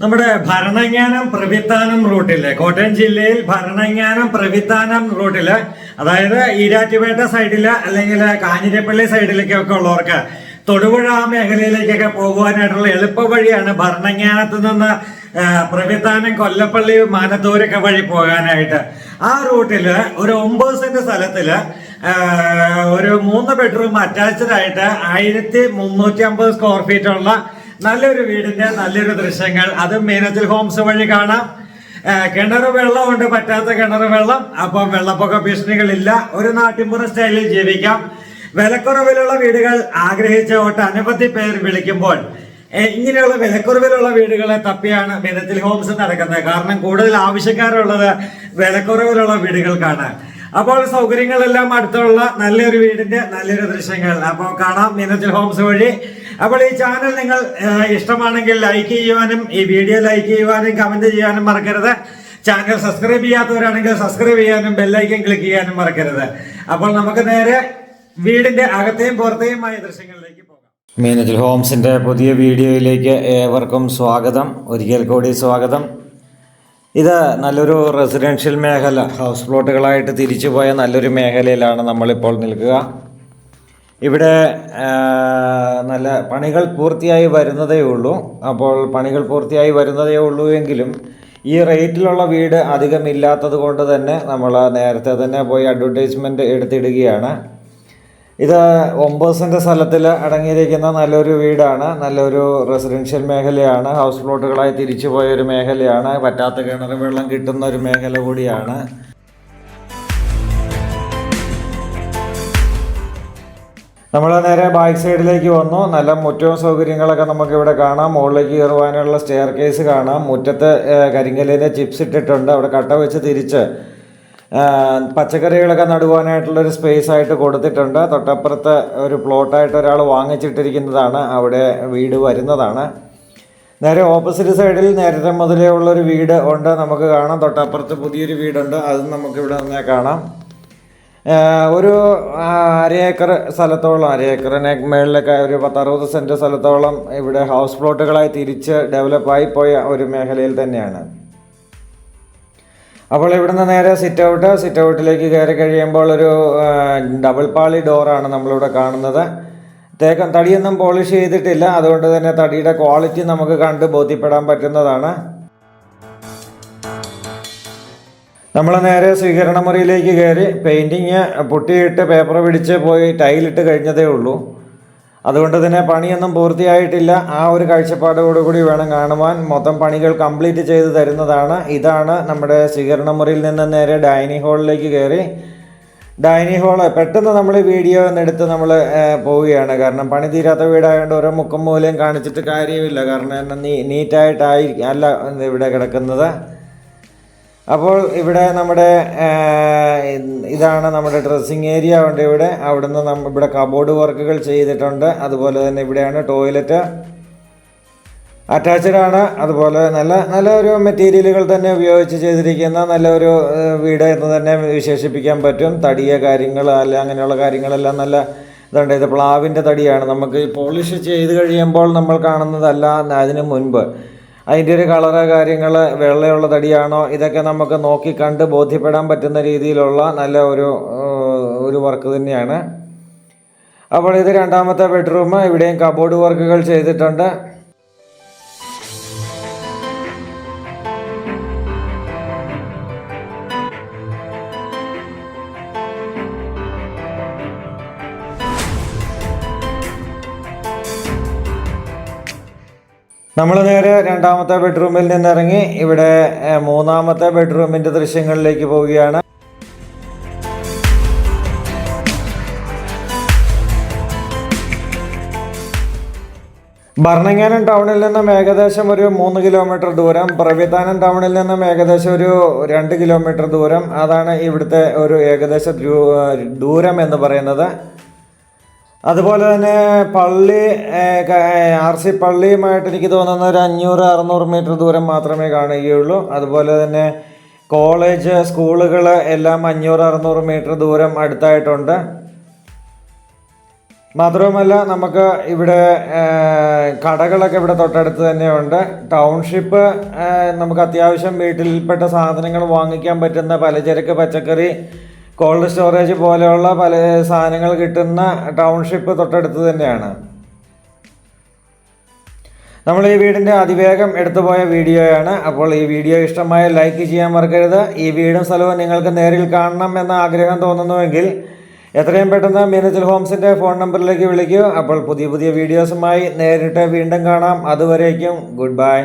നമ്മുടെ ഭരണങ്ങാനം പ്രവിത്താനം റൂട്ടിൽ. കോട്ടയം ജില്ലയിൽ ഭരണങ്ങാനം പ്രവിത്താനം റൂട്ടിൽ. അതായത് ഈരാറ്റുപേട്ട സൈഡിൽ അല്ലെങ്കിൽ കാഞ്ഞിരപ്പള്ളി സൈഡിലേക്കൊക്കെ ഉള്ളവർക്ക് തൊടുപുഴ മേഖലയിലേക്കൊക്കെ പോകുവാനായിട്ടുള്ള എളുപ്പ വഴിയാണ് ഭരണങ്ങാനത്ത് നിന്ന് പ്രവിത്താനം കൊല്ലപ്പള്ളി മാനത്തൂരൊക്കെ വഴി പോകാനായിട്ട്. ആ റൂട്ടിൽ ഒരു ഒമ്പത് സെന്റ് സ്ഥലത്തിൽ ഒരു മൂന്ന് ബെഡ്റൂം അറ്റാച്ച്ഡ് ആയിട്ട് ആയിരത്തി മുന്നൂറ്റി അമ്പത് സ്ക്വയർ ഫീറ്റ് ഉള്ള നല്ലൊരു വീടിന്റെ നല്ലൊരു ദൃശ്യങ്ങൾ. അതും മീനച്ചിൽ ഹോംസ് വഴി കാണാം. കിണർ വെള്ളമുണ്ട് പറ്റാത്ത കിണർ വെള്ളം. അപ്പൊ വെള്ളപ്പൊക്ക ഭീഷണികളില്ല. ഒരു നാട്ടിൻപുറ സ്റ്റൈലിൽ ജീവിക്കാം. വിലക്കുറവിലുള്ള വീടുകൾ ആഗ്രഹിച്ച ഒട്ടനവധി പേർ വിളിക്കുമ്പോൾ ഇങ്ങനെയുള്ള വിലക്കുറവിലുള്ള വീടുകളെ തപ്പിയാണ് മിനത്തിൽ ഹോംസ് നടക്കുന്നത്. കാരണം കൂടുതൽ ആവശ്യക്കാരുള്ളത് വിലക്കുറവിലുള്ള വീടുകൾക്കാണ് അപ്പോൾ സൗകര്യങ്ങളെല്ലാം അടുത്തുള്ള നല്ലൊരു വീടിന്റെ നല്ലൊരു ദൃശ്യങ്ങൾ. അപ്പോൾ കാണാം മീനത്തിൽ ഹോംസ് വഴി. അപ്പോൾ ഈ ചാനൽ നിങ്ങൾ ഇഷ്ടമാണെങ്കിൽ ലൈക്ക് ചെയ്യുവാനും ഈ വീഡിയോ ലൈക്ക് ചെയ്യുവാനും കമന്റ് ചെയ്യാനും മറക്കരുത്. ചാനൽ സബ്സ്ക്രൈബ് ചെയ്യാത്തവരാണെങ്കിൽ സബ്സ്ക്രൈബ് ചെയ്യാനും ബെല്ലൈക്കൻ ക്ലിക്ക് ചെയ്യാനും മറക്കരുത്. അപ്പോൾ നമുക്ക് നേരെ വീടിന്റെ അകത്തെയും പുറത്തെയുമായ ദൃശ്യങ്ങളിലേക്ക് പോകാം. മീനത്തിൽ ഹോംസിന്റെ പുതിയ വീഡിയോയിലേക്ക് ഏവർക്കും സ്വാഗതം. ഒരിക്കൽ കൂടി സ്വാഗതം. ഇത് നല്ലൊരു റെസിഡൻഷ്യൽ മേഖല. ഹൗസ് പ്ലോട്ടുകളായിട്ട് തിരിച്ചു പോയ നല്ലൊരു മേഖലയിലാണ് നമ്മളിപ്പോൾ നിൽക്കുക. ഇവിടെ നല്ല പണികൾ പൂർത്തിയായി വരുന്നതേ ഉള്ളൂ. അപ്പോൾ പണികൾ പൂർത്തിയായി വരുന്നതേ ഉള്ളൂ എങ്കിലും ഈ റേറ്റിലുള്ള വീട് അധികം ഇല്ലാത്തത് കൊണ്ട് തന്നെ നമ്മൾ നേരത്തെ തന്നെ പോയി അഡ്വർടൈസ്മെന്റ് എടുത്തിടുകയാണ്. ഇത് ഒമ്പത് സെന്റ് സ്ഥലത്തിൽ അടങ്ങിയിരിക്കുന്ന നല്ലൊരു വീടാണ്. നല്ലൊരു റെസിഡൻഷ്യൽ മേഖലയാണ്. ഹൗസ് പ്ലോട്ടുകളായി തിരിച്ചു പോയ ഒരു മേഖലയാണ്. പറ്റാത്ത കിണർ വെള്ളം കിട്ടുന്ന ഒരു മേഖല കൂടിയാണ്. നമ്മൾ നേരെ ബാക്ക് സൈഡിലേക്ക് വന്നു. നല്ല മുറ്റവും സൗകര്യങ്ങളൊക്കെ നമുക്ക് ഇവിടെ കാണാം. മുകളിലേക്ക് കയറുവാനുള്ള സ്റ്റെയർ കേസ് കാണാം. മുറ്റത്ത് കരിങ്കല്ലിന്റെ ചിപ്സ് ഇട്ടിട്ടുണ്ട്. അവിടെ കട്ട വെച്ച് തിരിച്ച് പച്ചക്കറികളൊക്കെ നടുവാനായിട്ടുള്ളൊരു സ്പേസ് ആയിട്ട് കൊടുത്തിട്ടുണ്ട്. തൊട്ടപ്പുറത്ത് ഒരു പ്ലോട്ടായിട്ട് ഒരാൾ വാങ്ങിച്ചിട്ടിരിക്കുന്നതാണ്. അവിടെ വീട് വരുന്നതാണ്. നേരെ ഓപ്പോസിറ്റ് സൈഡിൽ നേരത്തെ മുതലേ ഉള്ളൊരു വീട് ഉണ്ട് നമുക്ക് കാണാം. തൊട്ടപ്പുറത്ത് പുതിയൊരു വീടുണ്ട്. അതും നമുക്കിവിടെ നിന്നേ കാണാം. ഒരു അര ഏക്കർ സ്ഥലത്തോളം അര ഏക്കറിനെ മേളിലൊക്കെ ഒരു പത്തറുപത് സെന്റ് സ്ഥലത്തോളം ഇവിടെ ഹൗസ് പ്ലോട്ടുകളായി തിരിച്ച് ഡെവലപ്പായി പോയ ഒരു മേഖലയിൽ തന്നെയാണ്. അപ്പോൾ ഇവിടുന്ന് നേരെ സിറ്റ് ഔട്ട് സിറ്റ് ഔട്ടിലേക്ക് കയറി കഴിയുമ്പോൾ ഒരു ഡബിൾ പാളി ഡോറാണ് നമ്മളിവിടെ കാണുന്നത്. തേക്കം തടിയൊന്നും പോളിഷ് ചെയ്തിട്ടില്ല. അതുകൊണ്ട് തന്നെ തടിയുടെ ക്വാളിറ്റി നമുക്ക് കണ്ട് ബോധ്യപ്പെടാൻ പറ്റുന്നതാണ്. നമ്മൾ നേരെ സ്വീകരണ മുറിയിലേക്ക് കയറി പെയിന്റിങ് പുട്ടിയിട്ട് പേപ്പർ പിടിച്ച് പോയി ടൈലിട്ട് കഴിഞ്ഞതേ ഉള്ളൂ. അതുകൊണ്ട് തന്നെ പണിയൊന്നും പൂർത്തിയായിട്ടില്ല. ആ ഒരു കാഴ്ചപ്പാടോടുകൂടി വേണം കാണുവാൻ. മൊത്തം പണികൾ കംപ്ലീറ്റ് ചെയ്ത് തരുന്നതാണ്. ഇതാണ് നമ്മുടെ സ്വീകരണ മുറിയിൽ നിന്ന് നേരെ ഡൈനിങ് ഹാളിലേക്ക് കയറി. ഡൈനിങ് ഹാൾ പെട്ടെന്ന് നമ്മൾ വീഡിയോ എന്നെടുത്ത് നമ്മൾ പോവുകയാണ്. കാരണം പണി തീരാത്ത വീടായതുകൊണ്ട് ഓരോ മുക്കം മൂലയും കാണിച്ചിട്ട് കാര്യമില്ല. കാരണം നീ നീറ്റായിട്ടായി അല്ല ഇവിടെ കിടക്കുന്നത്. അപ്പോൾ ഇവിടെ നമ്മുടെ ഇതാണ് നമ്മുടെ ഡ്രസ്സിങ് ഏരിയ ഉണ്ട് ഇവിടെ അവിടുന്ന് നമ്മ ഇവിടെ കബോർഡ് വർക്കുകൾ ചെയ്തിട്ടുണ്ട്. അതുപോലെ തന്നെ ഇവിടെയാണ് ടോയ്ലറ്റ് അറ്റാച്ച്ഡ് ആണ്. അതുപോലെ നല്ല നല്ല ഒരു മെറ്റീരിയലുകൾ തന്നെ ഉപയോഗിച്ച് ചെയ്തിരിക്കുന്ന നല്ലൊരു വീട് എന്ന് തന്നെ വിശേഷിപ്പിക്കാൻ പറ്റും. തടിയ കാര്യങ്ങൾ അല്ല അങ്ങനെയുള്ള കാര്യങ്ങളെല്ലാം നല്ല ഇതുണ്ട്. ഇത് പ്ലാവിന്റെ തടിയാണ്. നമുക്ക് പോളിഷ് ചെയ്ത് കഴിയുമ്പോൾ നമ്മൾ കാണുന്നതല്ല അതിന് മുൻപ്. അതിന്റെ ഒരു കളറ് കാര്യങ്ങൾ വെള്ളയുള്ള തടിയാണോ? ഇതൊക്കെ നമുക്ക് നോക്കി കണ്ട് ബോധ്യപ്പെടാൻ പറ്റുന്ന രീതിയിലുള്ള നല്ല ഒരു ഒരു വർക്ക് തന്നെയാണ്. അപ്പോൾ ഇത് രണ്ടാമത്തെ ബെഡ്റൂം ഇവിടെയും കബോർഡ് വർക്കുകൾ ചെയ്തിട്ടുണ്ട്. നമ്മൾ നേരെ രണ്ടാമത്തെ ബെഡ്റൂമിൽ നിന്നിറങ്ങി ഇവിടെ മൂന്നാമത്തെ ബെഡ്റൂമിന്റെ ദൃശ്യങ്ങളിലേക്ക് പോവുകയാണ്. ഭരണങ്ങാനം ടൗണിൽ നിന്നും ഏകദേശം ഒരു മൂന്ന് കിലോമീറ്റർ ദൂരം പ്രവിധാനം ടൗണിൽ നിന്നും ഏകദേശം ഒരു രണ്ട് കിലോമീറ്റർ ദൂരം. അതാണ് ഇവിടുത്തെ ഒരു ഏകദേശ ദൂരം എന്ന് പറയുന്നത്. അതുപോലെ തന്നെ പള്ളി ആർ സി പള്ളിയുമായിട്ട് എനിക്ക് തോന്നുന്ന ഒരു അഞ്ഞൂറ് അറുന്നൂറ് മീറ്റർ ദൂരം മാത്രമേ കാണുകയുള്ളൂ. അതുപോലെ തന്നെ കോളേജ് സ്കൂളുകൾ എല്ലാം അഞ്ഞൂറ് അറുന്നൂറ് മീറ്റർ ദൂരം അടുത്തായിട്ടുണ്ട്. മാത്രവുമല്ല നമുക്ക് ഇവിടെ കടകളൊക്കെ ഇവിടെ തൊട്ടടുത്ത് തന്നെയുണ്ട്. ടൗൺഷിപ്പ് നമുക്ക് അത്യാവശ്യം വീട്ടിൽപ്പെട്ട സാധനങ്ങൾ വാങ്ങിക്കാൻ പറ്റുന്ന പലചരക്ക് പച്ചക്കറി കോൾഡ് സ്റ്റോറേജ് പോലെയുള്ള പല സാധനങ്ങൾ കിട്ടുന്ന ടൗൺഷിപ്പ് തൊട്ടടുത്ത് തന്നെയാണ്. നമ്മൾ ഈ വീടിന്റെ അതിവേഗം എടുത്തുപോയ വീഡിയോയാണ്. അപ്പോൾ ഈ വീഡിയോ ഇഷ്ടമായ ലൈക്ക് ചെയ്യാൻ മറക്കരുത്. ഈ വീടും സ്ഥലവും നിങ്ങൾക്ക് നേരിൽ കാണണം എന്ന ആഗ്രഹം തോന്നുന്നുവെങ്കിൽ എത്രയും പെട്ടെന്ന് മീനച്ചൽ ഹോംസിന്റെ ഫോൺ നമ്പറിലേക്ക് വിളിക്കൂ. അപ്പോൾ പുതിയ പുതിയ വീഡിയോസുമായി നേരിട്ട് വീണ്ടും കാണാം. അതുവരേക്കും ഗുഡ് ബൈ.